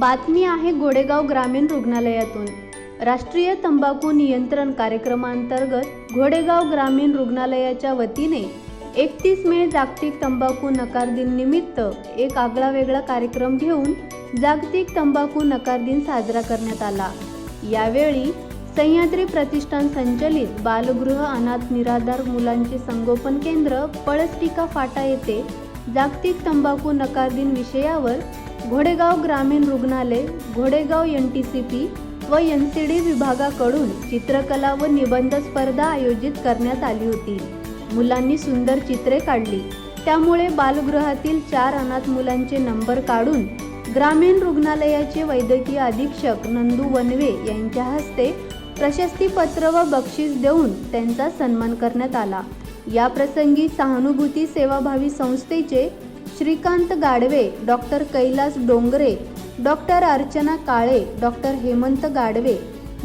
बातमी आहे गोडेगाव ग्रामीण रुग्णालयातून. राष्ट्रीय तंबाखू नियंत्रण कार्यक्रमांतर्गत घोडेगाव ग्रामीण रुग्णालयाच्या वतीने एकतीस मे जागतिक तंबाखू नकार दिन निमित्त एक आगळा वेगळा कार्यक्रम घेऊन जागतिक तंबाखू नकार दिन साजरा करण्यात आला. यावेळी सह्याद्री प्रतिष्ठान संचलित बालगृह अनाथ निराधार मुलांचे संगोपन केंद्र पळसटिका फाटा येथे जागतिक तंबाखू नकार दिन विषयावर घोडेगाव ग्रामीण रुग्णालय घोडेगाव एन टी सी पी व एन सी डी विभागाकडून चित्रकला व निबंध स्पर्धा आयोजित करण्यात आली होती. मुलांनी सुंदर चित्रे काढली. त्यामुळे बालगृहातील चार अनाथ मुलांचे नंबर काढून ग्रामीण रुग्णालयाचे वैद्यकीय अधीक्षक नंदू वनवे यांच्या हस्ते प्रशस्तीपत्र व बक्षीस देऊन त्यांचा सन्मान करण्यात आला. या प्रसंगी सहानुभूती सेवाभावी संस्थेचे Shrikant Gadve doctor Kailas Dongre doctor Archana Kale doctor Hemant Gadve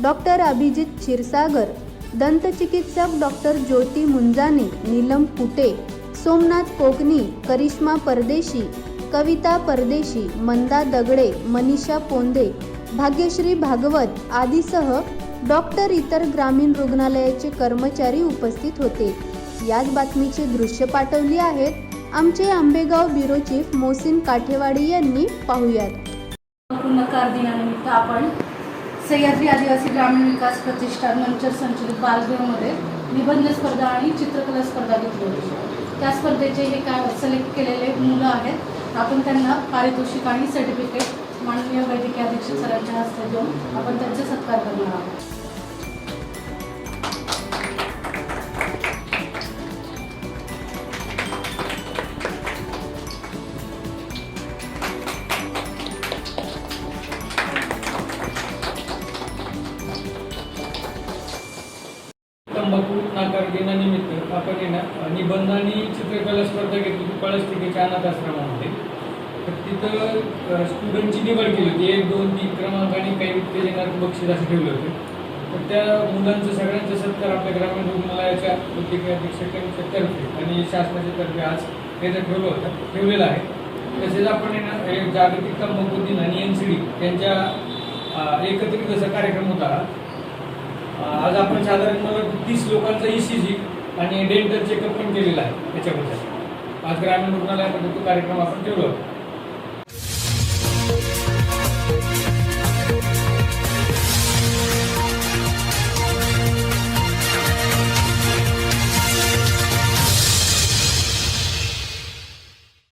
doctor Abhijit Kshirsagar दंतचिकित्सक डॉक्टर ज्योती मुंजाने नीलम कुटे सोमनाथ कोकणी करिश्मा परदेशी कविता परदेशी मंदा दगडे मनीषा पोंदे भाग्यश्री भागवत आदीसह डॉक्टर इतर ग्रामीण रुग्णालयाचे कर्मचारी उपस्थित होते. याच बातमीचे दृश्य पाठवली आहेत आमचे आंबेगाव ब्युरो चीफ मोसिन काठेवाडी यांनी पाहुयात. नकार दिनानिमित्त आपण सह्याद्री आदिवासी ग्रामीण विकास प्रतिष्ठान मंचर संचलित बालगृहमध्ये निबंध स्पर्धा आणि चित्रकला स्पर्धा घेतली होती. त्या स्पर्धेचे हे काय सिलेक्ट केलेले मुलं आहेत. आपण त्यांना पारितोषिक आणि सर्टिफिकेट माननीय वैद्यकीय अधीक्षक सरांच्या हस्ते देऊन आपण त्यांचा सत्कार करणार आहोत. तंबाखू नाकार दिनानिमित्त आपण येणार. निबंध आणि चित्रकला स्पर्धा घेतली होती पळसटिकेच्या अनाथ आश्रमामध्ये तर तिथं स्टुडंटची निवड केली होती. एक दोन तीन क्रमांक आणि काही उत्तेजनात बक्षीस असं ठेवले होते. तर त्या मुलांचं सगळ्यांचा सत्कार आपल्या ग्रामीण रुग्णालयाच्या वैद्यकीय अधीक्षकांच्या तर्फे आणि शासनाच्या तर्फे आज त्याचं ठेवलं होतं ठेवलेलं आहे. तसेच आपण आहे ना जागतिक तंबाखू दिन आणि एन सी डी त्यांच्या एकत्रित असा कार्यक्रम होता आज आपण साधारण मला तीस लोकांचा ई सी जी आणि डेंटल चेकअप पण केलेला आहे त्याच्याबद्दल. आज ग्रामीण रुग्णालयामध्ये तो कार्यक्रम आपण ठेवला. होता